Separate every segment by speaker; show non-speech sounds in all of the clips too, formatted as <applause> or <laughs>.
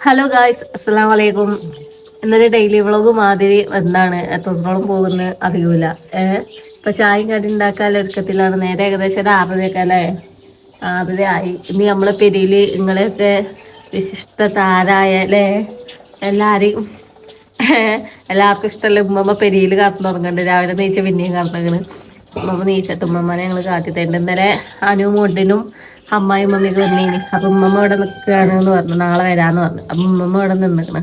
Speaker 1: Hello guys അസ്സലാം വലൈക്കും ഇന്നലെ ഡെയിലി വ്ളോഗ് മാതിരി എന്താണ്? എത്രത്തോളം പോകുന്നത് അറിയൂല. ഏഹ് ഇപ്പൊ ചായയും കടി ഉണ്ടാക്കാൻ ഒരുക്കത്തിലാണ്. നേരെ ഏകദേശം ഒരു ആറരയൊക്കെ അല്ലേ? ആറര ആയി. ഇനി നമ്മളെ പെരിയിൽ നിങ്ങളെയൊക്കെ വിശിഷ്ട താരായ അല്ലേ? എല്ലാരെയും ഏഹ് എല്ലാവർക്കും ഇഷ്ടമല്ല ഉമ്മമ്മ പെരിയിൽ കാത്തു തുടങ്ങുന്നുണ്ട് രാവിലെ നീച്ച പിന്നെയും കാത്തുങ്ങനെ ഉമ്മമ്മ നീച്ചിട്ട് ഉമ്മമ്മനെ ഞങ്ങൾ കാട്ടി തരുന്നുണ്ട് ഇന്നലെ അനു മോട്ടിനും അമ്മായി മമ്മിക്ക് വന്നീനി. അപ്പൊ ഉമ്മമ്മ ഇവിടെ നിൽക്കുകയാണ് എന്ന് പറഞ്ഞു. നാളെ വരാന്ന് പറഞ്ഞു. അപ്പൊ ഉമ്മമ്മ ഇവിടെ നിന്നിക്കണ്.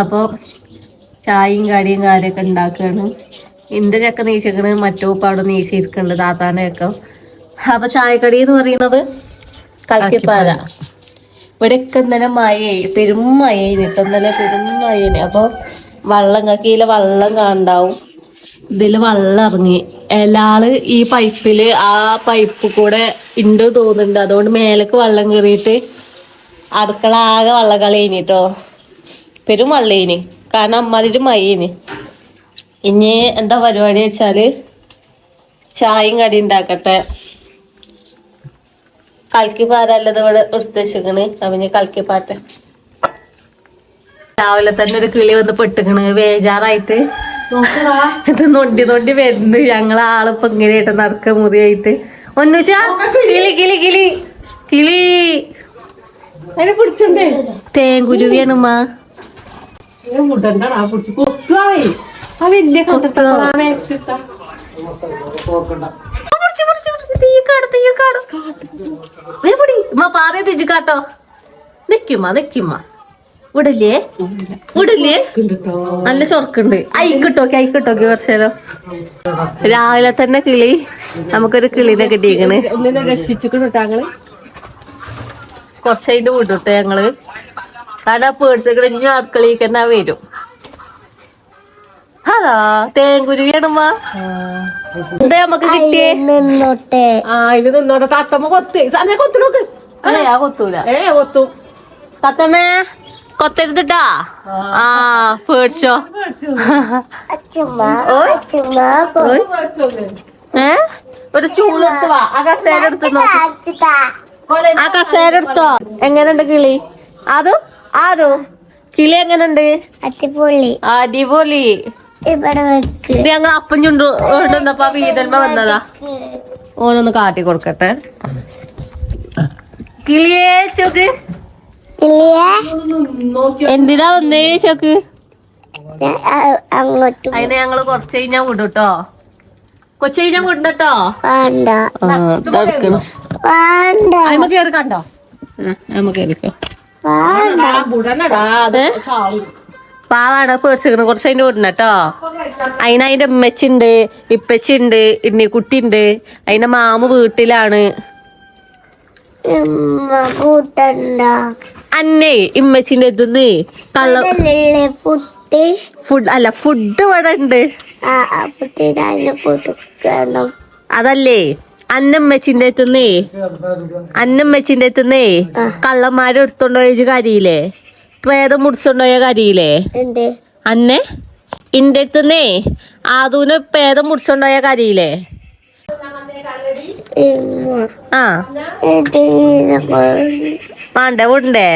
Speaker 1: അപ്പോൾ ചായയും കാടിയും കാര്യമൊക്കെ ഉണ്ടാക്കുകയാണ്. എന്റെ ചക്ക നീച്ചിക്കണ്. മറ്റോപ്പ് അവിടെ നീച്ചിരിക്കുന്നുണ്ട് താത്താന്റെ ചക്ക. അപ്പൊ ചായക്കടി എന്ന് പറയുന്നത് കൽക്കിപ്പാല. ഇവിടെയൊക്കെ ഇന്നലെ മഴയായി. പെരും മഴയായി ഇപ്പൊ ഇന്നലെ പെരും മഴയാണ് അപ്പൊ വള്ളം കക്കിയിലെ വള്ളം കാണണ്ടാവും. ഇതിൽ വള്ളം ഇറങ്ങി. എല്ലാൾ ഈ പൈപ്പിൽ ആ പൈപ്പ് കൂടെ ഉണ്ട് തോന്നുന്നുണ്ട്. അതുകൊണ്ട് മേലേക്ക് വെള്ളം കയറിയിട്ട് അടുക്കള ആകെ വെള്ളം കളയിനിട്ടോ. പെരും വെള്ളേനി. കാരണം അമ്മാതിരി മയ്യേനി ഇനി എന്താ പരിപാടി വെച്ചാൽ ചായയും കടി ഉണ്ടാക്കട്ടെ കലക്കി ഇവിടെ എടുത്ത് വെച്ചിക്കണ് അവന് കലക്കി പാറ്റ. രാവിലെ തന്നെ ഒരു കിളി വന്ന് പെട്ടിക്കണ്. ബേജാറായിട്ട് ഇത് നൊണ്ടി നൊണ്ടി വരുന്നു. ഞങ്ങളെ ആളിപ്പോ ഇങ്ങനെയായിട്ട് നടക്ക മുറിയായിട്ട്. ഒന്നുവെച്ചാ കിളി കിളി കിളി. കിളി.
Speaker 2: അതിനെ പിടിച്ചണ്ടേ.
Speaker 1: തേങ്കുരുവിയാണ് ഉമ്മ.
Speaker 2: വലിയ
Speaker 1: കാട്ടോ. നിക്കുമ്മ നിക്കുമ്മ വിടല്ലേ? ഇവിടല്ലേ നല്ല ചൊറക്കുണ്ട്. അയിക്കിട്ടോക്കെ അയിക്കിട്ടോക്കെ കുറച്ചേരം രാവിലെ തന്നെ കിളി. നമുക്കൊരു കിളിനെ കിട്ടിയേക്കണ്. കുറച്ചതിന്റെ വിടട്ടെ ഞങ്ങൾ. കാരണം പേഴ്സ് ഇഞ്ഞു അടുക്കളയിൽ തന്നെ വരും. അതാ തേങ്കുരുവിയാണമ്മ എന്താ നമുക്ക് കിട്ടിയേ?
Speaker 2: ആ ഇത് നിന്നോട്ടെ. തത്തമ്മ കൊത്ത്. സമയം കൊത്തു നോക്ക്.
Speaker 1: അല്ലേ കൊത്തൂല.
Speaker 2: ഏ കൊത്തു.
Speaker 1: തത്തമ്മേ. കൊത്തരുത്തിട്ടാ ആ പേടിച്ചോ. ഏ? ഒരു എടുത്ത് വാ. ആ കസേര എടുത്ത് ആ കസേര എടുത്തോ? എങ്ങനെയുണ്ട് കിളി? അത് ആദു? കിളി എങ്ങനെയുണ്ട്?
Speaker 3: അടിപൊളി.
Speaker 1: അടിപൊളി. ഇത് ഞങ്ങൾ അപ്പം ചുണ്ടു കൊണ്ടുവന്നപ്പോ വീതന്മ വന്നതാ. ഓനൊന്ന് കാട്ടി കൊടുക്കട്ടെ. കിളിയേ ചോക്ക്. എന്തിനാ വന്നേ ചോക്ക്
Speaker 3: അങ്ങോട്ട്.
Speaker 1: അതിന് ഞങ്ങൾ കൊറച്ച് കഴിഞ്ഞാ വിടൂട്ടോ. കൊച്ചു കഴിഞ്ഞാ
Speaker 3: വേണ്ട. വേണ്ട.
Speaker 2: അമ്മ കേറി കണ്ടോ? ചാവും.
Speaker 1: പാവാണ് പേടിച്ചിരിക്കണ കുറച്ച് അതിന്റെ വിടണട്ടോ അതിന് അതിന്റെ ഉമ്മച്ചുണ്ട് ഇപ്പച്ചുണ്ട് കുട്ടി ഉണ്ട് അതിന്റെ മാമ വീട്ടിലാണ്.
Speaker 3: ഉമ്മ കൂട്ടണ്ട.
Speaker 1: അന്നേ ഇമ്മച്ചിന്റെ ഇതെന്ന് കള്ള
Speaker 3: ഫുഡ്
Speaker 1: ഫുഡ് അല്ല ഫുഡ് ഇവിടെ ഉണ്ട് അതല്ലേ അന്നമ്മച്ചിന്റെ എത്തുന്നേ അന്നമ്മച്ചിന്റെ എത്തുന്നേ കള്ളന്മാരെ എടുത്തോണ്ട് പോയ കരിയില്ലേ പ്രേതം മുടിച്ചോണ്ടോയ കരിയില്ലേ അന്നേ ഇന്റെ എത്തുന്നേ ആദൂന് പ്രേതം മുടിച്ചോണ്ടോയ കരിയില്ലേ ആ. വേണ്ടേ വിടണ്ടേ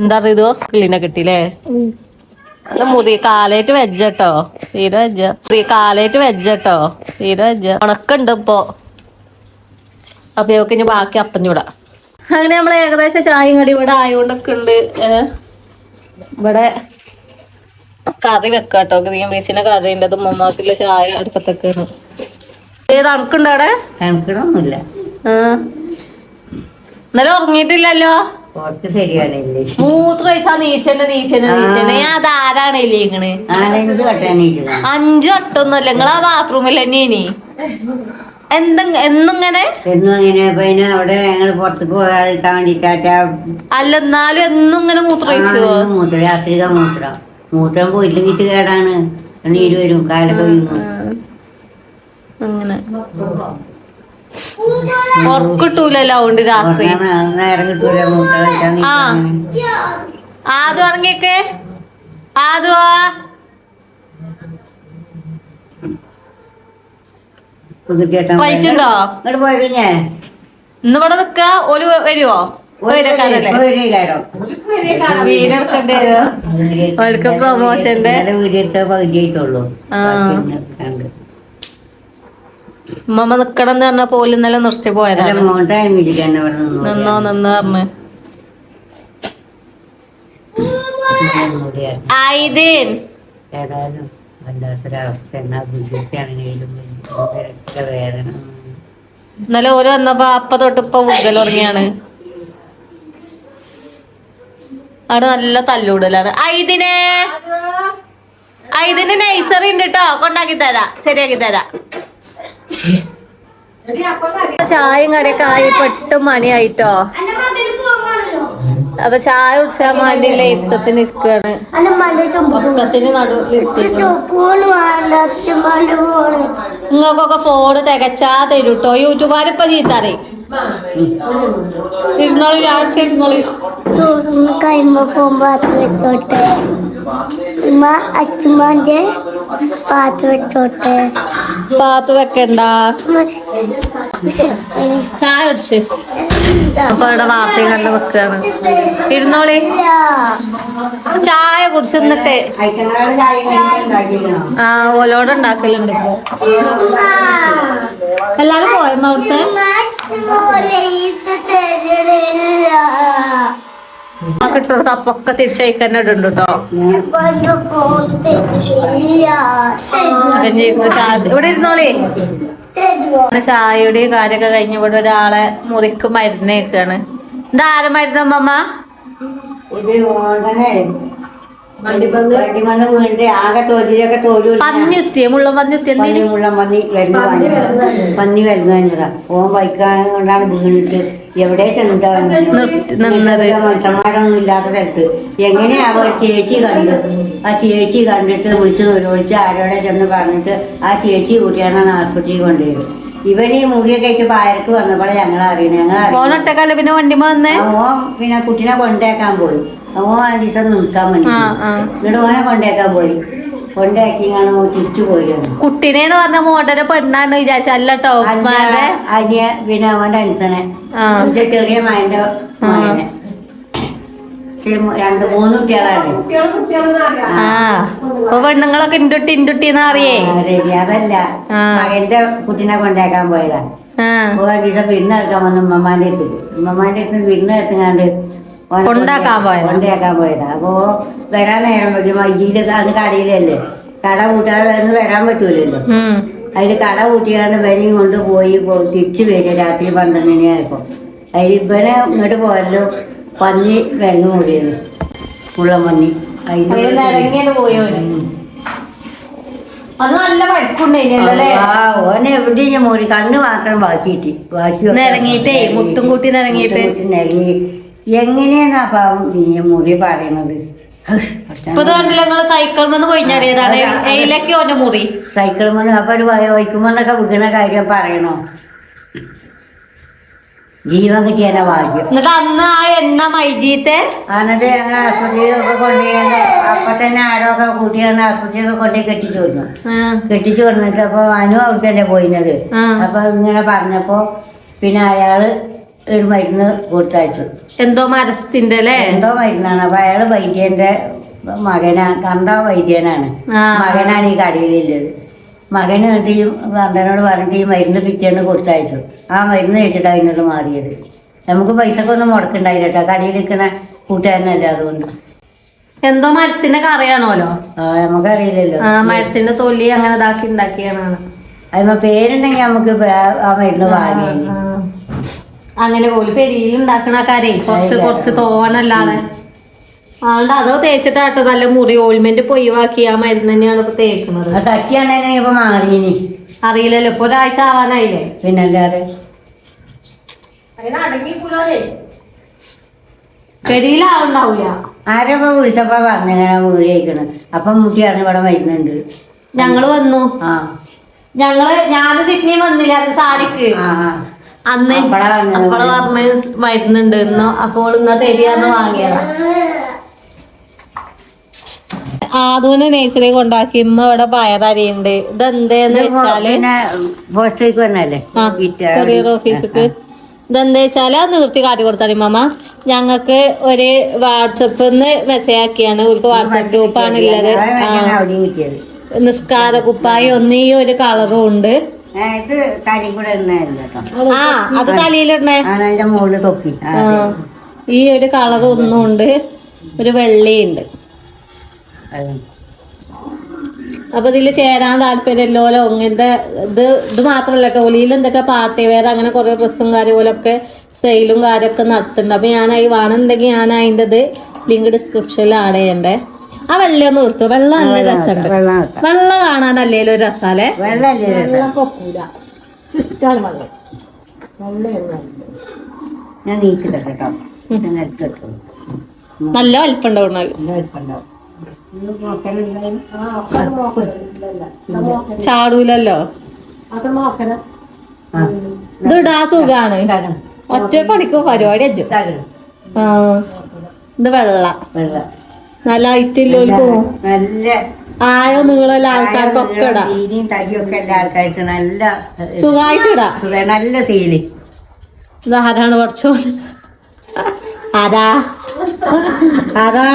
Speaker 1: എന്താ പറയുന്നത് കിളിനെ കിട്ടിയില്ലേ? അല്ല മുറി കാലേറ്റ് വെജട്ടോ തീരെ വെജ മുറി കാലേറ്റ് വെജട്ടോ തീരെ വെജ ഉണക്കുണ്ട് ഇപ്പോ. അപ്പൊ ഇവക്ക് ഇനി ബാക്കി അപ്പഞ്ഞൂടാ അങ്ങനെ നമ്മൾ ഏകദേശം ചായയും കടി ഇവിടെ ആയോണ്ടൊക്കെ ഉണ്ട്. ഇവിടെ കറി വെക്കാട്ടോ ഗ്രീൻ പീസിന്റെ കറി ഉണ്ട്. അത് മമ്മാക്കില്ല ചായ അടുപ്പത്തൊക്കെയാണ് ഏത് അണക്കുണ്ടോ അവിടെ? ഇന്നലെ ഉറങ്ങിയിട്ടില്ലല്ലോ?
Speaker 4: പുറത്ത് ശരിയാണില്ലേ?
Speaker 1: മൂത്ര വെച്ചാ നീച്ചന്റെ നീച്ചന്റെ നീച്ചന്റെ ഞാൻ അതാരാണ് ഇല്ലേക്കണ്
Speaker 4: നാലഞ്ച് വട്ടാനീക്കുക
Speaker 1: അഞ്ചു വട്ടൊന്നുമല്ല നിങ്ങൾ ആ ബാത്റൂമിൽ തന്നെ ഇനി. എന്ത എന്നിങ്ങനെ
Speaker 4: എന്നും അങ്ങനെ പിന്നെ അവിടെ ഞങ്ങൾ പുറത്തേക്ക് പോകാതിരിക്കാൻ വേണ്ടിട്ടാ
Speaker 1: അല്ല എന്നാലും എന്നും ഇങ്ങനെ മൂത്ര വെച്ചുവോ
Speaker 4: മൂത്രം രാത്രിക മൂത്രം. മൂത്രം പോയില്ലെങ്കിൽ കേടാണ്. നീര് വരും കാലൊക്കെ വീങ്ങും
Speaker 1: അങ്ങനെ. ഉറക്കിട്ടൂലല്ലോ അതുകൊണ്ട് രാത്രി
Speaker 4: ഉറങ്ങാൻ നേരം കിട്ടൂല മൂത്രം കഴിച്ചാൽ
Speaker 1: ആ. ആദ്യം ഉറങ്ങിയൊക്കെ ആദ്യം
Speaker 4: പുതുക്കേട്ടാ
Speaker 1: പൈസ ഉണ്ടോ?
Speaker 4: ഇങ്ങോട്ട് പോയി പിന്നെ
Speaker 1: ഇന്ന് ഇവിടെ നിക്ക ഒരു വരുവോ? പ്രൊമോഷന്റെ
Speaker 4: വീഡിയോ എടുത്ത പകുതിയായിട്ടുള്ളൂ.
Speaker 1: ആ.
Speaker 4: ബാക്കി എടുക്കാണ്ട്.
Speaker 1: ഉമ്മ നിക്കണം എന്ന് പറഞ്ഞ പോലും ഇന്നലെ നിർത്തി പോയതാണ്.
Speaker 4: നിന്നു
Speaker 1: നിന്നോ പറഞ്ഞ് ആയിദീൻ.
Speaker 4: ഏതായാലും വല്ലാത്തൊരവസ്ഥ. എന്നാ ബുദ്ധിമുട്ടാണെങ്കിലും വേദന.
Speaker 1: ഇന്നലെ ഓര് വന്നപ്പോ അപ്പ തൊട്ട് ഇപ്പൊ ഉഗൽ ഉറങ്ങിയാണ്. അവിടെ നല്ല തല്ലുകൂടലാണ് ഐദിനെ ഐദിന് നൈസറി ഉണ്ട് കേട്ടോ കൊണ്ടാക്കി തരാ. ശരിയാക്കി തരാ. ചായയും കറിയൊക്കെ ആയി പെട്ട് മണിയായിട്ടോ. അപ്പൊ ചായ കുടിച്ചാൽ വേണ്ടിയില്ല ഇത്തത്തിന് ഇരിക്കാണ്. നിങ്ങൾക്കൊക്കെ ഫോണ് തികച്ചാ തരൂട്ടോ. യൂട്യൂബാരിപ്പൊ ചീത്താറേ. ഇരുന്നോളി ലാസ്റ്റ് ഇരുന്നോളി.
Speaker 3: ചോറും കൈമ പോകുമ്പോ പാത്ത് വെച്ചോട്ടെ. ഉമ്മ അച്ഛമ്മന്റെ പാത്ത് വെച്ചോട്ടെ.
Speaker 1: പാത്ത് വെക്കണ്ട. ചായ കുടിച്ച്. അപ്പൊ ഇവിടെ വാർത്തയും കണ്ട് വെക്കാണ് ഇരുന്നോളി. ചായ
Speaker 4: ചായ ഉണ്ടാക്കിക്കണോ
Speaker 1: ആ ഓലോട് ഉണ്ടാക്കലുണ്ട് ഇപ്പൊ. എല്ലാരും പോയമ്മ അവിടുത്തെ? കിട്ടുന്നത് അപ്പൊക്കെ തിരിച്ചയക്കന്നെ ഇടുണ്ട് ഇവിടെ ഇരുന്നോളി. ചായയുടെയും കാര്യമൊക്കെ കഴിഞ്ഞ് ഇവിടെ ഒരാളെ മുറിക്ക് മരുന്നേക്കാണ്. ഇതാരെ മരുന്ന് അമ്മമ്മ?
Speaker 4: വണ്ടിമന്ന് വീണിട്ട് ആകെ തോലിലൊക്കെ തോലി
Speaker 1: പന്നിയുത്തിയ മുള്ളം പന്നിയുത്തി
Speaker 4: പന്നി മുള്ളം പന്നി വരുന്ന പന്നി വരുന്ന കഴിഞ്ഞതാ ഓൻ ബൈക്കാൻ കൊണ്ടാണ് വീണിട്ട് എവിടെ ചെന്നിട്ടാണ്. മനുഷ്യന്മാരൊന്നും ഇല്ലാത്ത സ്ഥലത്ത്. എങ്ങനെയാ ഒരു ചേച്ചി കണ്ടു ആ ചേച്ചി കണ്ടിട്ട് വിളിച്ച് വിളിച്ച് ആരോടെ ചെന്ന് പറഞ്ഞിട്ട് ആ ചേച്ചി കൂട്ടിയാണ് ആശുപത്രി കൊണ്ടുപോയത് ഇവന് ഈ മുറിയൊക്കെ ആയിട്ട് പായർക്ക് വന്നപ്പോഴേ ഞങ്ങൾ അറിയണേ. ഞങ്ങൾ അറിയണേ.
Speaker 1: ഓണൊറ്റക്കല്ല പിന്നെ വണ്ടിമ വന്നേ?
Speaker 4: ഓ പിന്നെ കുട്ടീനെ കൊണ്ടേക്കാൻ പോയി. ഓ ആ ദിവസം നിൽക്കാൻ വേണ്ടി എന്നിട്ട് ഓനെ കൊണ്ടേക്കാൻ പോയി. കൊണ്ടാക്കി തിരിച്ചു പോയിരുന്നു
Speaker 1: കുട്ടീനെന്ന് പറഞ്ഞ മോട്ടരെ പെണ്ണാന്ന് വിചാരിച്ച അല്ലട്ടോ ഉമ്മാന്റെ
Speaker 4: അനിയ പിന്നെ അവന്റെ അനുസനെ ചെറിയ മായന്റെ മകനെ. ചെറിയ മോ- രണ്ട് മൂന്ന് കുട്ടികളാണ്.
Speaker 1: ആ. അപ്പൊ പെണ്ണുങ്ങളൊക്കെ ഇൻഡുട്ടി ഇൻഡുട്ടിന്ന് അറിയേ?
Speaker 4: ആ, ശരി. അതല്ല. മകന്റെ കുട്ടീനെ കൊണ്ടേക്കാൻ പോയതാ.
Speaker 1: ആ.
Speaker 4: ഒരു ദിവസം വിരുന്ന് എടുക്കാൻ വന്നു ഉമ്മമാന്റെ അടുത്ത്. ഉമ്മമാന്റെ അടുത്ത് വിരുന്ന് എടുത്തുങ്ങാണ്ട്
Speaker 1: കൊണ്ടാക്കാൻ പോയതാ.
Speaker 4: കൊണ്ടേക്കാൻ പോയതാ. അപ്പോ വരാൻ നേരം പറ്റും മൈജിയിലൊക്കെ അന്ന് കടയിലല്ലേ? കട കൂട്ടാതെ വരാൻ പറ്റൂലല്ലോ.
Speaker 1: അതിൽ
Speaker 4: അതിൽ കട കൂട്ടിയാണ് വരി കൊണ്ട് പോയി തിരിച്ചു വരിക രാത്രി പന്ത്രണ്ട് മണിയായപ്പോ. അതിൽ ഇവനെ ഇങ്ങോട്ട് പോയല്ലോ പന്നി വിലങ്ങ് മൂടിയത് ആ ഓനെ എവിടെയും മൂടി കണ്ണ് മാത്രം വാച്ചിട്ട്
Speaker 1: വാച്ചു മുട്ടും കൂട്ടി നിരങ്ങിയിട്ട്.
Speaker 4: മുട്ടും കൂട്ടി നിരങ്ങി. എങ്ങനെയാണ് പാവം നീ മുറി പറയണത്?
Speaker 1: സൈക്കിൾ മുറി.
Speaker 4: സൈക്കിൾ മന്ന് അപ്പൊ ഒരു വയ്ക്കുമ്പോന്നൊക്കെ വിൽക്കണ കാര്യം പറയണോ? ജീവൻ കിട്ടിയാലോ ഭാഗ്യം
Speaker 1: എന്നിട്ട് അന്ന് ആ എണ്ണ മൈജീത്തെ?
Speaker 4: എന്നിട്ട് ഞങ്ങൾ ആശുപത്രിയൊക്കെ കൊണ്ടുപോയി അപ്പൊ തന്നെ ആരൊക്കെ കൂട്ടിയാണ് ആശുപത്രിയൊക്കെ കൊണ്ടുപോയി കെട്ടിച്ചു വിടുന്നു കെട്ടിച്ചു കൊടുത്തിട്ട് അപ്പൊ അനു അവിടുത്തല്ലേ പോയിന്നത്. അപ്പൊ ഇങ്ങനെ പറഞ്ഞപ്പോ പിന്നെ അയാൾ ഒരു മരുന്ന് കൊടുത്തയച്ചു.
Speaker 1: എന്തോ മരത്തിന്റെ അല്ലേ
Speaker 4: എന്തോ മരുന്നാണ്. അപ്പൊ അയാൾ വൈദ്യന്റെ മകനാ തന്ത വൈദ്യനാണ് മകനാണ് ഈ കടയിലുള്ളത് മകന് എന്നിട്ട് ഭർത്താനോട് പറഞ്ഞിട്ട് ഈ മരുന്ന് പിറ്റേന്ന് കൊടുത്തയച്ചു. ആ മരുന്ന് കഴിച്ചിട്ടാണ് ഇന്നത് മാറിയത്. നമുക്ക് പൈസക്കൊന്നും മുടക്കുണ്ടായില്ല കേട്ടോ. കടയിൽ നിൽക്കണ കൂട്ടുകാരനല്ല അതുകൊണ്ട്.
Speaker 1: എന്തോ മരത്തിന്റെ കറിയാണോലോ?
Speaker 4: ആ നമുക്കറിയില്ലല്ലോ.
Speaker 1: ആ മരത്തിന്റെ തൊലി അങ്ങനെ ഇതാക്കി ഉണ്ടാക്കിയാണ്
Speaker 4: അതിന് പേരുണ്ടെങ്കിൽ നമുക്ക് ആ മരുന്ന്
Speaker 1: വാങ്ങി അങ്ങനെ ഓൽ പെരിയിൽ ഉണ്ടാക്കണ കരേ കുറച്ച് കുറച്ച് തോനല്ലാതെ അതുകൊണ്ട് അതോ തേച്ചിട്ടാട്ടോ നല്ല മുറി ഓയിൽമെന്റ് പൊയ്വാക്കി ആ മരുന്ന് തന്നെയാണ് ഇപ്പൊ തേക്കുന്നത്
Speaker 4: മാറിയേനി തട്ടിയാണെങ്കിൽ ഇപ്പൊ മാറിയിനി
Speaker 1: അറിയില്ലല്ലോ. ഇപ്പൊ ഒരാഴ്ച ആവാനായില്ലേ?
Speaker 4: പിന്നല്ലാതെ
Speaker 1: പെരിയിൽ ആളുണ്ടാവൂല
Speaker 4: ആരപ്പോ വിളിച്ചപ്പോ പറഞ്ഞങ്ങനെ വീട് കഴിക്കണ് അപ്പൊ മുട്ടി അറിഞ്ഞ ഇവിടെ മരുന്നുണ്ട്
Speaker 1: ഞങ്ങൾ വന്നു.
Speaker 4: ആ.
Speaker 1: ഞങ്ങൾ ഞാൻ സിഡ്നി വന്നില്ല. അത് സാരിക്ക്. അന്ന്.
Speaker 4: അപ്പഴ
Speaker 1: പറഞ്ഞ മരുന്നുണ്ട് ഇന്ന് അപ്പോൾ ഇന്ന് തരികയെന്ന് വാങ്ങിയതാ. ആദൂനെ നേഴ്സറി കൊണ്ടാക്കി ഇമ്മ ഇവിടെ പയറരിയുണ്ട്. ഇതെന്തേന്ന് വെച്ചാൽ കൊറിയർ ഓഫീസിക്ക് ഇതെന്താ വെച്ചാൽ അത് നിർത്തി കാട്ടി കൊടുത്താണ് മാമ ഞങ്ങൾക്ക് ഒരു വാട്സപ്പിന്ന് മെസ്സേജ് ആക്കിയാണ്. ഒരു വാട്സപ്പ് ഗ്രൂപ്പാണ് ഉള്ളത്. നിസ്കാര കുപ്പായി ഒന്ന് ഈ ഒരു കളറും ഉണ്ട്. ആ അത് തലയിലിടണേ ഈ ഒരു കളറും ഒന്നും ഉണ്ട്. ഒരു വെള്ളയുണ്ട്. അപ്പൊ ഇതിൽ ചേരാൻ താല്പര്യമല്ലോലോ ഇങ്ങനത്തെ ഇത് ഇത് മാത്രല്ല ടോലിയിൽ എന്തൊക്കെ പാർട്ടി വെയർ അങ്ങനെ കുറെ ഡ്രസ്സും കാര്യങ്ങളൊക്കെ സെയിലും കാര്യമൊക്കെ നടത്തുന്നുണ്ട്. അപ്പൊ ഞാൻ ഈ വേണമെന്നുണ്ടെങ്കിൽ ഞാൻ അതിന്റെ ഇത് ലിങ്ക് ഡിസ്ക്രിപ്ഷനിൽ ആഡ് ചെയ്യണ്ടേ. ആ വെള്ളം ഒന്ന് കൊടുത്തു? വെള്ള നല്ല രസമുണ്ട്.
Speaker 4: വെള്ളം
Speaker 1: കാണാൻ കാണാനല്ലേ ഒരു രസാലേ
Speaker 2: പൊക്കൂല.
Speaker 4: ഞാൻ നീച്ചിട്ടെ
Speaker 1: നല്ല വലിപ്പുണ്ടാവും
Speaker 4: നല്ല നോക്കലുണ്ടായിരുന്നു
Speaker 1: ചാടൂലല്ലോ? ഇതിടാ സുഖാണ്. ഒറ്റ പണിക്കോ പരിപാടി അജു. ആ. ഇത് വെള്ള. നല്ല ഐറ്റില്ലോ
Speaker 4: നല്ല
Speaker 1: ആയോ നീളല്ല ആൾക്കാർക്കൊക്കെ ഇടാം.
Speaker 4: തടിയൊക്കെ എല്ലാ ആൾക്കാർക്ക് നല്ല
Speaker 1: സുഖമായിട്ട് ഇടാം.
Speaker 4: നല്ല
Speaker 1: സീൽ ഇതാരാണ് പഠിച്ചോ ആരാ? ആരാ?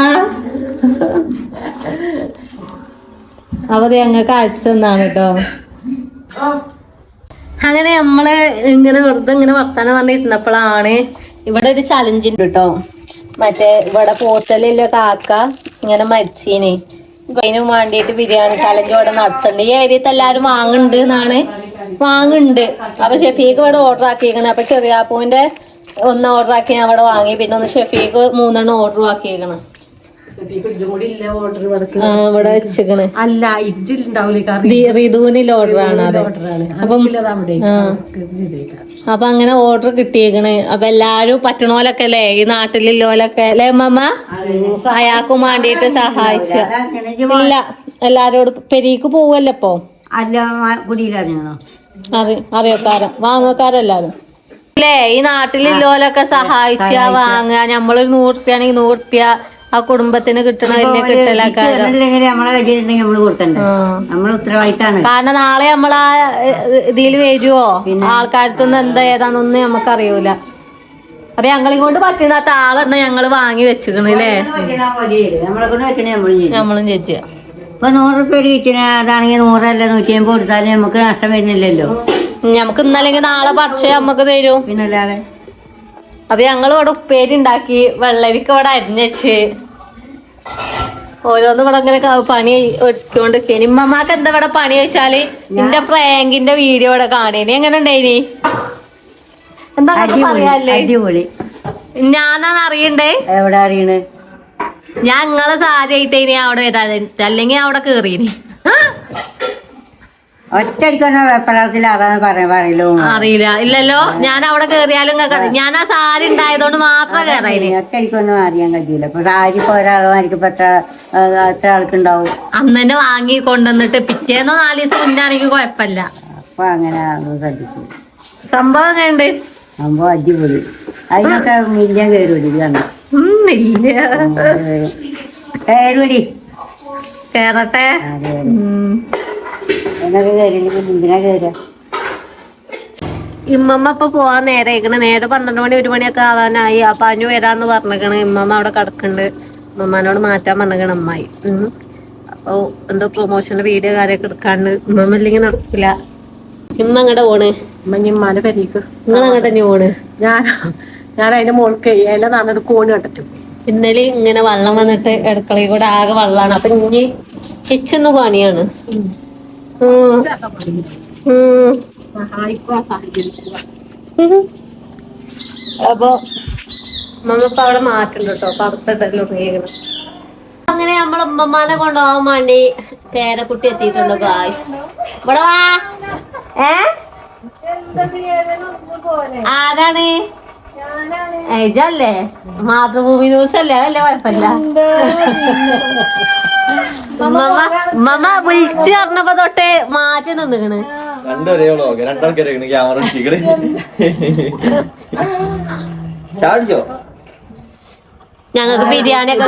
Speaker 1: അവത് ഞങ്ങൾക്ക് അയച്ചു തന്നാണ് കേട്ടോ. അങ്ങനെ നമ്മൾ ഇങ്ങനെ വെറുതെ ഇങ്ങനെ വർത്താനം പറഞ്ഞിരുന്നപ്പോഴാണ് ഇവിടെ ഒരു ചലഞ്ച് ഉണ്ട് കേട്ടോ. മറ്റേ ഇവിടെ പോത്തലില്ല കാക്ക ഇങ്ങനെ മരിച്ചീന്. അതിന് വേണ്ടിയിട്ട് ബിരിയാണി ചലഞ്ച് ഇവിടെ നടത്തുന്നുണ്ട്. ഈ ഏരിയത്ത് എല്ലാരും വാങ്ങുന്നുണ്ട് എന്നാണ്. വാങ്ങുന്നുണ്ട്. അപ്പൊ ഷെഫീക്ക് ഇവിടെ ഓർഡർ ആക്കിയേക്കണേ. അപ്പൊ ചെറിയാപ്പൂവിന്റെ ഒന്ന് ഓർഡർ ആക്കി ഞാൻ അവിടെ വാങ്ങി. പിന്നെ ഒന്ന് ഷെഫീക്ക് മൂന്നെണ്ണം ഓർഡർ ആക്കിയേക്കണം. ഇവിടെ വെച്ചേക്കണ്.
Speaker 2: അല്ല
Speaker 1: ഓർഡർ ആണ് അത്. അപ്പം അപ്പൊ അങ്ങനെ ഓർഡർ കിട്ടിയേക്കണ്. അപ്പൊ എല്ലാരും പറ്റണോലൊക്കെ അല്ലേ? ഈ നാട്ടിലുള്ളോലൊക്കെ അല്ലേ അമ്മമ്മ അയാൾക്കും വേണ്ടിയിട്ട് സഹായിച്ച. ഇല്ല എല്ലാരോടും പെരീക്ക് പോവല്ലോ ഇപ്പൊ? അറിയക്കാരൻ വാങ്ങക്കാരെല്ലാരും. അല്ലേ ഈ നാട്ടിലുള്ളോലൊക്കെ സഹായിച്ച വാങ്ങുക നമ്മളൊരു നൂറുപ്യാണെങ്കിൽ നൂറുപ്യ ആ കുടുംബത്തിന് കിട്ടണ വലിയ കിട്ടലക്കാരം
Speaker 4: അല്ലെങ്കിൽ നമ്മളെ കയ്യിലുണ്ടെങ്കിൽ നമ്മൾ കൊടുക്കണ്ടേ? നമ്മൾ ഉത്തരവാദിത്താണ്.
Speaker 1: കാരണം നാളെ നമ്മളാ ഇതിൽ വരുവോ? ആൾക്കാരത്തുനിന്ന് എന്താ ഏതാണെന്നൊന്നും നമുക്ക് അറിയൂല അപ്പൊ ഞങ്ങളെ കൊണ്ട് പറ്റുന്ന താളെണ്ണ ഞങ്ങൾ വാങ്ങി വെച്ചിക്കണല്ലേ
Speaker 4: നമ്മളെ
Speaker 1: ചേച്ചി
Speaker 4: ഇപ്പൊ നൂറ് റുപ്യ കിച്ചന് അതാണെങ്കിൽ നൂറല്ല നൂറ്റി അമ്പത് കൊടുത്താലും നമുക്ക് നഷ്ടം വരുന്നില്ലല്ലോ.
Speaker 1: നമുക്ക് ഇന്നല്ലെങ്കിൽ നാളെ പറിച്ച് നമുക്ക് തരും.
Speaker 4: പിന്നല്ലാതെ
Speaker 1: അപ്പൊ ഞങ്ങൾ ഇവിടെ ഉപ്പേരി ഉണ്ടാക്കി വെള്ളരിക്ക ഇവിടെ അരിഞ്ഞച്ച് ഓരോന്നും ഇവിടെ ഇങ്ങനെ ക- പണി ഒരുക്കൊണ്ട് ഇമ്മമാക്ക് എന്താ ഇവിടെ പണി വെച്ചാൽ നിന്റെ പ്രാങ്കിന്റെ വീഡിയോ ഇവിടെ കാണേനി എങ്ങനെ ഉണ്ടായിനി? എന്താ പറയാല്ലേ?
Speaker 4: അടിപൊളി.
Speaker 1: ഞാനാണ് അറിയണ്ടേ?
Speaker 4: എവിടെ അറിയണ്?
Speaker 1: ഞാൻ നിങ്ങളെ സാരി ആയിട്ടേനി അവിടെ വരാതെ അല്ലെങ്കിൽ അവിടെ കേറിയിനി
Speaker 4: ഒറ്റയടിക്കൊന്നും വെപ്പടത്തിൽ അതാന്ന് പറയാൻ പറയലോ?
Speaker 1: അറിയില്ല. ഇല്ലല്ലോ. ഞാൻ അവിടെ കേറിയാലും. ഞാൻ ആ സാരി ഉണ്ടായതുകൊണ്ട് മാത്രം കേറായിനി
Speaker 4: ഒറ്റയടിക്കൊന്നും അറിയാൻ കഴിയില്ല ഇപ്പൊ സാരി ഇപ്പൊ ഒരാളായിരിക്കും ഇപ്പൊ എത്ര ആൾക്കുണ്ടാവും.
Speaker 1: അന്ന് തന്നെ വാങ്ങി കൊണ്ടുവന്നിട്ട് പിറ്റേന്നോ നാല് ദിവസം മുന്നാണെങ്കിൽ കുഴപ്പമില്ല
Speaker 4: അപ്പൊ അങ്ങനെ ശ്രദ്ധിക്കും.
Speaker 1: സംഭവം എങ്ങനെയുണ്ട്?
Speaker 4: സംഭവം അടിപൊളി. അതിനൊക്കെ മില്യം കയറുപടി കയറുപടി
Speaker 1: കേറട്ടെ.
Speaker 4: എന്തിനാ കയറുക
Speaker 1: ഇമ്മമ്മ ഇപ്പൊ പോവാൻ നേരെ ആയിക്കണ് നേരെ പന്ത്രണ്ട് മണി ഒരു മണിയൊക്കെ ആവാനായി. അപ്പൊ അഞ്ഞു വരാന്ന് പറഞ്ഞേക്കണ്. ഇമ്മമ്മ അവിടെ കിടക്കുന്നുണ്ട് ഉമ്മമ്മനോട് മാറ്റാൻ പറഞ്ഞേക്കണ് അമ്മായി. അപ്പൊ എന്തോ പ്രൊമോഷന്റെ വീഡിയോ കാര്യമൊക്കെ എടുക്കാണ്ട് ഇമ്മമ്മ ഇല്ലെങ്കിൽ നടക്കില്ല ഇമ്മ അങ്ങടെ പോണ്?
Speaker 2: മഞ്ഞിമ്മാന്റെ പരിക്ക്.
Speaker 1: നിങ്ങൾ അങ്ങോട്ട് പോണ്?
Speaker 2: ഞാൻ ഞാൻ അതിന്റെ മോൾക്ക് ഇല നന്നിട്ട് കോണി കണ്ടിട്ട്.
Speaker 1: ഇന്നലെ ഇങ്ങനെ വെള്ളം വന്നിട്ട് അടുക്കളയിൽ കൂടെ ആകെ വെള്ളമാണ് അപ്പൊ ഇനി കിച്ചന്ന് പണിയാണ്.
Speaker 2: സഹായിക്കുക സഹകരിക്കുക
Speaker 1: ഉം. അപ്പൊ നമ്മളിപ്പോ അവിടെ മാറ്റുണ്ട് കേട്ടോ ഉപയോഗിക്കണം. അങ്ങനെ നമ്മളെ ഉമ്മമാനെ കൊണ്ടുപോകാൻ വേണ്ടി പേരക്കുട്ടി എത്തിയിട്ടുണ്ട് ഗായ്സ് ഇവിടെ വാ. ഏ? ആരാണ്? ഏജല്ലേ? മാതൃഭൂമി ന്യൂസ് അല്ലേ അല്ലേ കുഴപ്പമില്ല ഉമ്മമ്മ വിളിച്ചു പറഞ്ഞപ്പോ തൊട്ട് മാറ്റി നിന്നിക്കണ്
Speaker 5: രണ്ടൊരേളോ രണ്ടാൾക്കാരെ ക്യാമറ ചാടിച്ചോ?
Speaker 1: ഞങ്ങൾക്ക് ബിരിയാണി ഒക്കെ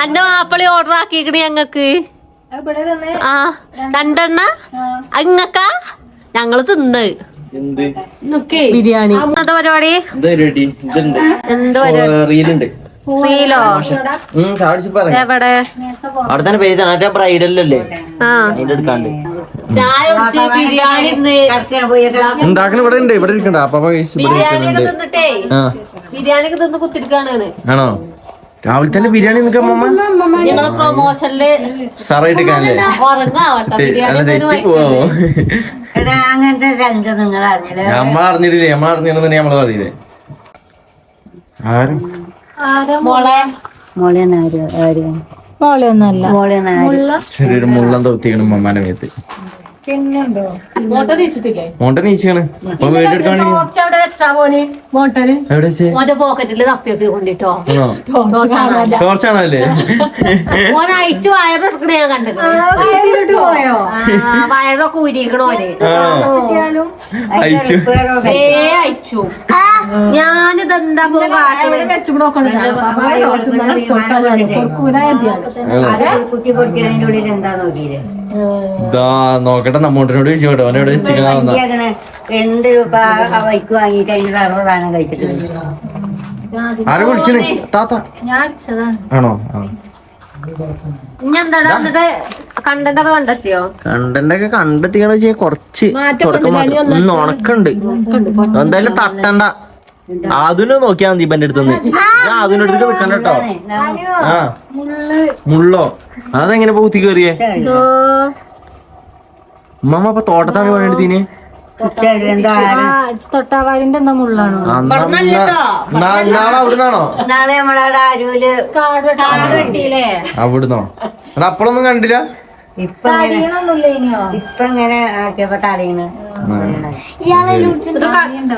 Speaker 1: അന്റെ മാപ്പിളി ഓർഡർ ആക്കിക്കണ് ഞങ്ങക്ക് ആ രണ്ടെണ്ണ? അങ്ങക്ക ഞങ്ങൾ തിന്ന്.
Speaker 5: എന്ത്
Speaker 2: ബിരിയാണി.
Speaker 1: എന്താ പരിപാടി?
Speaker 5: റീലുണ്ട്
Speaker 1: റീലോ എവിടെ?
Speaker 5: അവിടെ തന്നെ പേര് മറ്റേ ബ്രൈഡല്ലേ അതിന്റെ എടുക്കാണ്ട് ഉണ്ടാക്കണ ഇവിടെ ഉണ്ട്. ഇവിടെ ഇരിക്കണ്ട. അപ്പൊ
Speaker 2: ബിരിയാണി ഒക്കെ തിന്നിട്ടേ.
Speaker 5: ആ.
Speaker 2: ബിരിയാണി ഒക്കെ തിന്ന് കുത്തിരിക്കാണ്.
Speaker 5: ആണോ? രാവിലെ തന്നെ ബിരിയാണി
Speaker 2: ഞങ്ങളെ പ്രൊമോഷനിൽ
Speaker 5: സാറായിട്ട് കാണല്ലേ പോവോ
Speaker 4: അങ്ങനത്തെ രംഗം നിങ്ങൾ അറിഞ്ഞില്ല?
Speaker 5: നമ്മൾ അറിഞ്ഞിട്ടില്ലേ നമ്മൾ അറിഞ്ഞിരുന്നെ നമ്മൾ അറിയില്ലേ? ആരും?
Speaker 2: മോളെ?
Speaker 1: മോളിയൊന്നല്ല
Speaker 5: ചെറിയൊരു മുള്ളം തൊത്തിയാണ് മമ്മാന്റെ മേത്ത്.
Speaker 2: മോട്ട നീച്ചിട്ടില്ലേ?
Speaker 5: മോണ്ട നീച്ചാണ്. അപ്പൊ
Speaker 2: മോട്ടന്? പോക്കറ്റിൽ തപ്പിയൊക്കെ കൊണ്ടിട്ടോ.
Speaker 5: ടോർച്ചാണല്ലേ
Speaker 2: അയച്ചു വയറെടുക്കണ ഞാൻ കണ്ടത്. പോയോ? വയറൊക്കെ ഊരിക്കണോന്
Speaker 5: അയച്ചു
Speaker 2: ഏ അയച്ചു ഞാനിതെന്താ
Speaker 4: കുത്തി ഉള്ളിൽ എന്താ നോക്കിയില്ലേ?
Speaker 5: ഇതാ നോക്കട്ടെ നമ്മോട്ടിനോട് ചോദിച്ചു കേട്ടോ. അവനോട് വെച്ചിരിക്കണ
Speaker 4: വണ്ടിയാക്കണ? എന്ത് രൂപ ആ ബൈക്ക് വാങ്ങിയിട്ട് അതിന്റെ അറുപത് സാധനം
Speaker 5: ആരെ വിളിച്ചിന്? താത്ത.
Speaker 1: ഞാൻ
Speaker 5: ആണോ? ആ.
Speaker 2: ഇനി എന്താടാ എന്നിട്ട് കണ്ടന്റ് ഒക്കെ കണ്ടെത്തിയോ?
Speaker 5: കണ്ടന്റ് ഒക്കെ വെച്ചാൽ കുറച്ച് ഉണക്കുണ്ട് എന്തായാലും തട്ടണ്ട. അതിന് നോക്കിയാ മതി ഇപ്പൊ എന്റെ അടുത്തുനിന്ന് ഞാൻ അതിന്റെ അടുത്തേക്ക് നിക്കണ്ട കേട്ടോ. ആ. മുള്ളോ. അതെങ്ങനെ പൂത്തി കയറിയേ ഉമ്മ അപ്പൊ തോട്ടത്താണ് പണിയെടുത്തീന്
Speaker 1: തൊട്ടാവാടിന്റെ എന്താ മുള്ളാണോ?
Speaker 5: നാളെ അവിടുന്നാണോ?
Speaker 4: നാളെ നമ്മളവിടെ
Speaker 2: അരൂൽ
Speaker 5: അവിടുന്നോ? അപ്പളൊന്നും അപ്പോഴൊന്നും കണ്ടില്ല?
Speaker 4: ഇപ്പൊ ഇങ്ങനെ ആക്കിയപ്പോ തടയുന്നു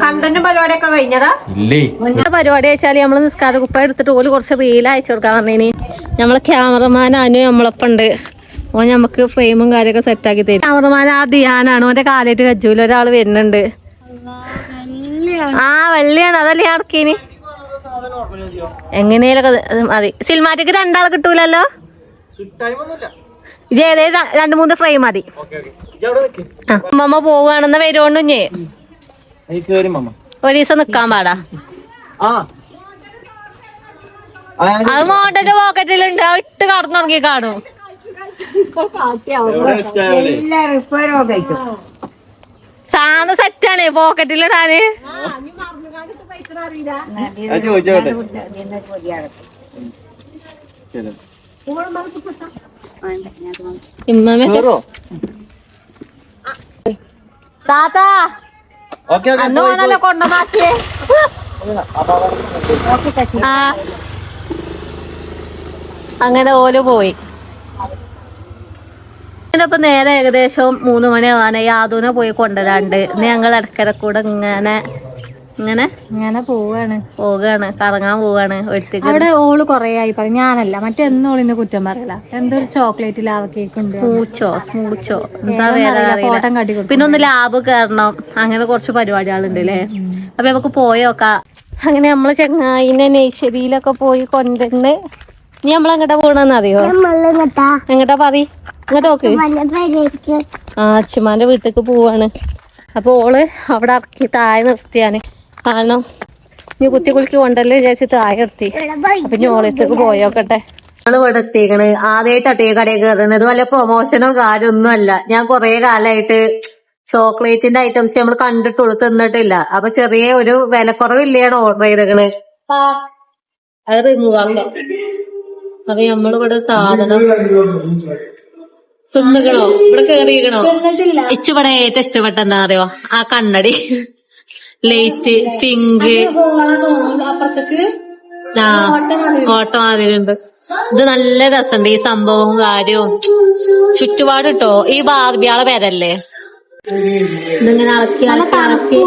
Speaker 2: കണ്ടന്റ് പരിപാടിയൊക്കെ കഴിഞ്ഞടാ
Speaker 5: ഇല്ലേ?
Speaker 1: ഇന്നത്തെ പരിപാടി വെച്ചാൽ നമ്മൾ നിസ്കാര കുപ്പ എടുത്തിട്ട് ഓൽ കുറച്ച് റീൽ അയച്ചു കൊടുക്കാൻ പറഞ്ഞേനി. നമ്മളെ ക്യാമറമാൻ അനു നമ്മളൊപ്പുണ്ട് ഓ നമുക്ക് ഫ്രെയിമും കാര്യമൊക്കെ സെറ്റ് ആക്കി തരും. ക്യാമറമാൻ ആ ധ്യാനാണ് ഓന്റെ കാലായിട്ട് കജൂല ഒരാൾ വരുന്നുണ്ട്. ആ വെള്ളിയാണ്. അതല്ലേ അടക്കീനി. എങ്ങനെയൊക്കെ മതി. സിനിമാറ്റിക്ക് രണ്ടാൾ കിട്ടൂലല്ലോ? ഇത് ഏതേലും രണ്ട് മൂന്ന് ഫ്രെയിം മതി. അമ്മമ്മ പോവുകയാണെന്ന് വരുവോണ്ട് ഞേ ഒരു ദിവസം നിക്കാൻ പാടാ. അത് മോട്ടന്റെ പോക്കറ്റിലുണ്ട് ഇട്ട് കടന്നുറങ്ങി കാണും. സാധനം സെറ്റാണ് പോക്കറ്റിലിടാന്
Speaker 5: ചോദിച്ചോട്ടെ.
Speaker 1: താത്ത
Speaker 5: ഓക്കെ
Speaker 1: അന്ന് വേണല്ലോ കൊണ്ടുവന്നാക്കിയേ? ആ അങ്ങനെ ഓൽ പോയി. ഇപ്പൊ നേരെ ഏകദേശം മൂന്ന് മണിയാവാനായി. യാദൂനെ പോയി കൊണ്ടുവരാണ്ട് ഞങ്ങൾ ഇടക്കിടക്കൂടെ ഇങ്ങനെ ഇങ്ങനെ?
Speaker 6: ഇങ്ങനെ പോവാണ്.
Speaker 1: പോവുകയാണ് കറങ്ങാൻ പോവാണ്. ഒരുത്തിക്ക്
Speaker 6: അവിടെ ഓൾ കൊറേ ആയി പറയും. ഞാനല്ല. മറ്റെന്നും ഓളിന്റെ കുറ്റം പറയല എന്തൊരു ചോക്ലേറ്റ് ലാവ കേക്ക് ഉണ്ട്
Speaker 1: സ്മൂച്ചോ സ്മൂച്ചോ. എന്താ
Speaker 6: അറിയില്ല. കാട്ടി കൊടുത്തു.
Speaker 1: പിന്നെ ഒന്ന് ലാബ് കയറണം അങ്ങനെ കുറച്ച് പരിപാടികളുണ്ട് അല്ലേ അപ്പൊ നമുക്ക് പോയോക്ക അങ്ങനെ നമ്മൾ ചെങ്ങായിനെ നെയ്ശ്ശേരിയിലൊക്കെ പോയി കൊണ്ടുവന്ന് നീ നമ്മൾ എങ്ങോട്ടാ പോണെന്ന് അറിയോ?
Speaker 3: മള്ളിങ്ങട്ടാ
Speaker 1: എങ്ങോട്ടാ പറ ആ അച്ഛമാന്റെ വീട്ടിലേക്ക് പോവാണ്. അപ്പൊ ഓൾ അവിടെ ഇറക്കി താഴെ നിർത്തിയാണ്. കാരണം ഇനി കുത്തി കുളിക്ക് കൊണ്ടല്ലേ വിചാരിച്ചിട്ട് ആയിർത്തി അപ്പൊ ഇനി ഓളത്തേക്ക് പോയോക്കട്ടെ. ഞങ്ങൾ ഇവിടെ എത്തിക്കണ്. ആദ്യമായിട്ട് അട്ടേ കടയിൽ കയറുന്നത് വല്ല പ്രൊമോഷനോ കാര്യമൊന്നും അല്ല ഞാൻ കുറെ കാലമായിട്ട് ചോക്ലേറ്റിന്റെ ഐറ്റംസ് നമ്മൾ കണ്ടിട്ടുള്ളൂ തിന്നിട്ടില്ല. അപ്പൊ ചെറിയ ഒരു വിലക്കുറവില്ലാണ് ഓർഡർ ചെയ്തേക്കണ്. അത് റിമൂവ് ആക്കാം അപ്പൊ നമ്മളിവിടെ സാധനം തിന്നുകണോ ഇവിടെ കേറിയിക്കണോ ഇച്ചിവിടെ ഏറ്റവും ഇഷ്ടപ്പെട്ട എന്താ അറിയോ? ആ കണ്ണടി. ലൈറ്റ് പിങ്ക് ആ ഓട്ടം മാതിരിണ്ട് ഇത് നല്ല രസമുണ്ട് ഈ സംഭവവും കാര്യവും. ചുറ്റുപാട് കിട്ടോ ഈ ബാർബിയാളെ പേരല്ലേ? ഇതിങ്ങനെ ഇളക്കി ഇളക്കി ഇളക്കി.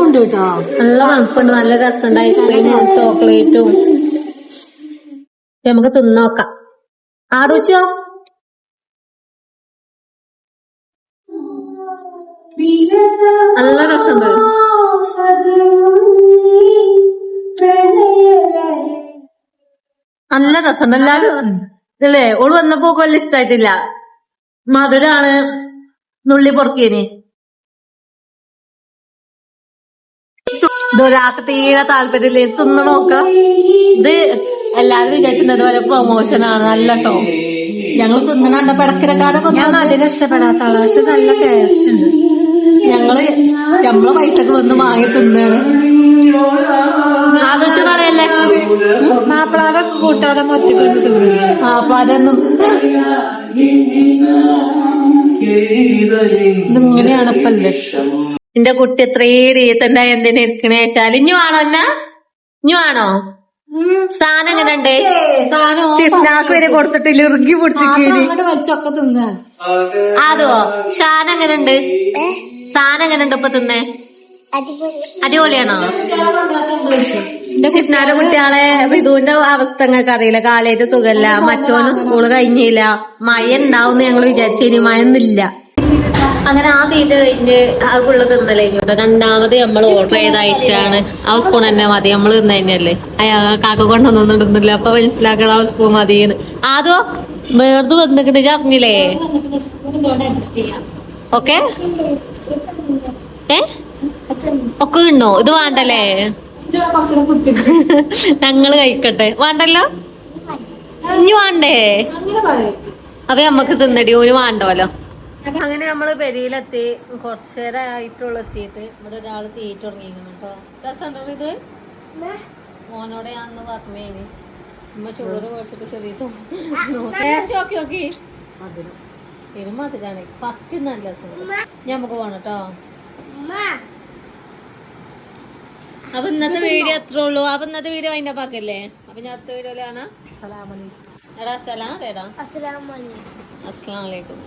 Speaker 1: നല്ല തണുപ്പുണ്ട് നല്ല രസമുണ്ട്. ഐസ്ക്രീമും ചോക്ലേറ്റും. നമുക്ക് തിന്നോക്കാം ആടുവച്ചോ നല്ല രസമുണ്ട്. നല്ല രസം. എല്ലാരും ഇല്ലേ ഓൾ വന്നപ്പോ വല്ല ഇഷ്ടായിട്ടില്ല. മധുരാണ്. നുള്ളി പൊറുക്കിയന്. ഒരാൾക്ക് തീരെ താല്പര്യമില്ല? ഇത് തിന്ന് നോക്ക. ഇത് എല്ലാരും വിചാരിച്ചിട്ടുണ്ട് പോലെ പ്രൊമോഷൻ ആണ്. നല്ല കേട്ടോ ഞങ്ങൾ തിന്നണ പടക്കിരക്കാരൊക്കെ
Speaker 6: ഞാൻ മധുരം ഇഷ്ടപ്പെടാത്ത ആളാ. പക്ഷെ നല്ല ടേസ്റ്റ് ഉണ്ട്.
Speaker 1: ഞങ്ങൾ നമ്മളെ പൈസക്ക് വന്ന് വാങ്ങി തിന്നാണ്. ആലോചിച്ച് പറയല്ലേ?
Speaker 6: മാപ്പിളാരൊക്കെ കൂട്ടാതെ ഒറ്റക്കൊണ്ട് തിന്നു
Speaker 1: ആപ്പാരൊന്നും ഇതിങ്ങനെയാണ് ഇപ്പല്ലേ എന്റെ കുട്ടി എത്രയേ രീതണ്ട എന്തിനാ ഇരിക്കണേ വെച്ചാൽ ഇഞ്ഞു ആണോ എന്നാ ഇഞ്ഞു ആണോ സാധനം എങ്ങനെ ഉണ്ട്?
Speaker 6: സാധനം
Speaker 1: വരെ കൊടുത്തിട്ടില്ല ഇറുക്കി
Speaker 6: പിടിച്ചിട്ട് അങ്ങോട്ട് വലിച്ചൊക്കെ തിന്നാ.
Speaker 1: അതോ സാധനം എങ്ങനെ ഉണ്ട്? സാധനം എങ്ങനെ ഉണ്ട് ഇപ്പൊ തിന്നേ? അടിപൊളിയാണോ? എന്റെ കുട്ടിനാലെ കുട്ടികളെ വിധുവിന്റെ അവസ്ഥ നിങ്ങൾക്ക് അറിയില്ല. കാലേറ്റ് സുഖല്ല മറ്റോന് സ്കൂൾ കഴിഞ്ഞില്ല. മഴ ഉണ്ടാവും ഞങ്ങൾ വിചാരിച്ചു. മഴ ഒന്നില്ല അങ്ങനെ ആ തീറ്റ കഴിഞ്ഞ് ആ പുള്ള തിന്നലേ രണ്ടാമത് നമ്മൾ ഓർഡർ ചെയ്തായിട്ടാണ്. ആ സ്പൂൺ തന്നെ മതി. നമ്മൾ തിന്ന തന്നെയല്ലേ അയാ കാക്ക കൊണ്ടൊന്നും തിന്നില്ല അപ്പൊ മനസ്സിലാക്കണം ആ സ്പൂൺ മതിയെന്ന്. അതോ വേർത് വന്നിട്ട് അറിഞ്ഞില്ലേ? ഓക്കെ ഏ? ഒക്കെ ഉണ്ടോ? ഇത് വേണ്ടല്ലേ? <laughs> ഞങ്ങൾ കഴിക്കട്ടെ. വേണ്ടല്ലോ? ഇനി വേണ്ടേ?
Speaker 6: അതെ
Speaker 1: അപ്പൊ നമ്മക്ക് തിന്നടി. ഓന് വേണ്ടോലോ? അങ്ങനെ നമ്മൾ പെരിയിലെത്തി. കുറച്ചു നേരം ആയിട്ടുള്ള എത്തിയിട്ട്. ഇവിടെ ഒരാൾ തീറ്റ് തുടങ്ങിയിരിക്കണം കേട്ടോ. രസമുണ്ടോ ഇത്? മോനോടെ ഞാൻ അന്ന് പറഞ്ഞേന്. ഉമ്മ ചോറ് കുറച്ചിട്ട് ചെറിയ നോക്കി. നോക്കി മധുരാണ് ഫസ്റ്റ് നല്ല രസം. ഞാൻ നമുക്ക് പോണം കേട്ടോ. അപ്പൊ ഇന്നത്തെ വീഡിയോ അത്രേ ഉള്ളൂ. അപ്പൊ ഇന്നത്തെ വീഡിയോ അതിന്റെ പാക്കല്ലേ അപ്പൊ ഞാൻ അടുത്ത വീഡിയോയിലാണ് എടാ സലാം എടാ അസ്സലാമലൈക്കും